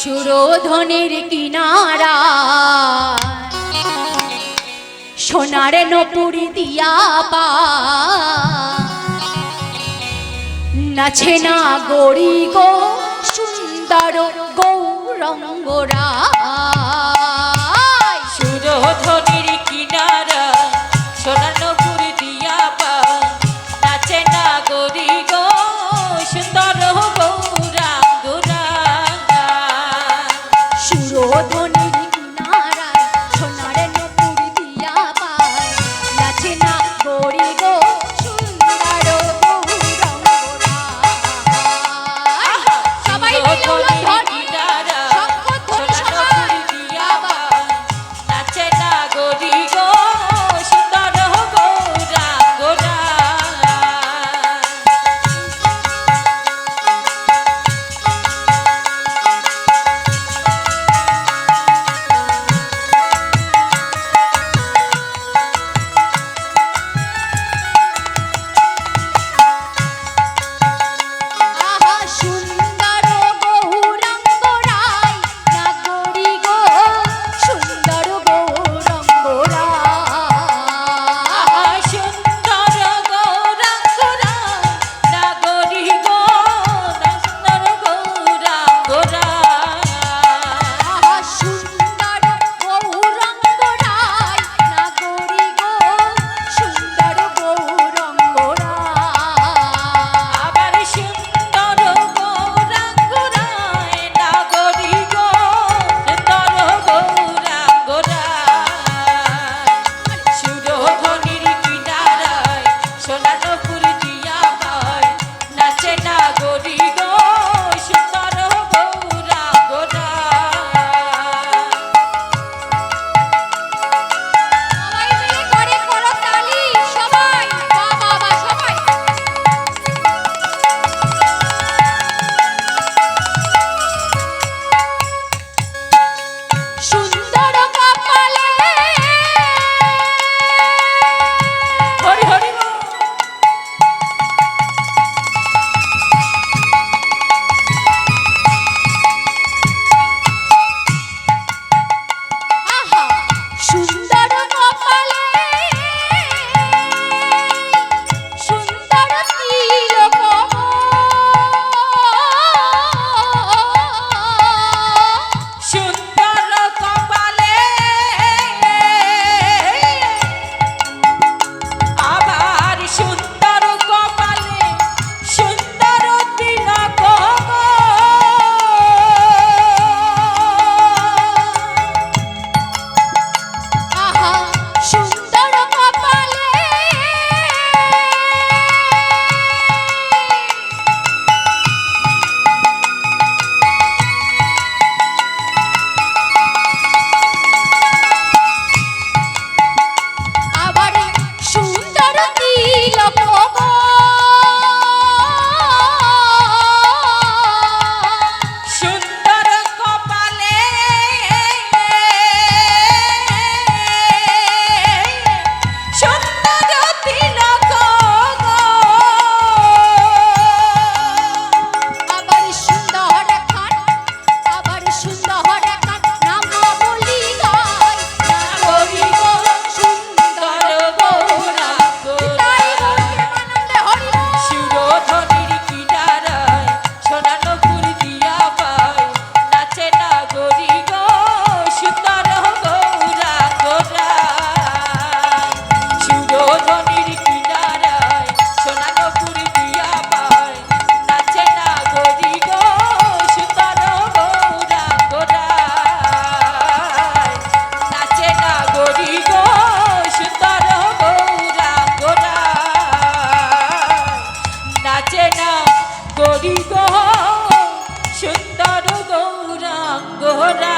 সুরোধনের কিনারা। সোনার নপুরি দিয়া পা। নাচে না গড়ি গো সুন্দর গৌরঙ্গরা। গৌরী গো সুন্দর গৌরাঙ্গ রা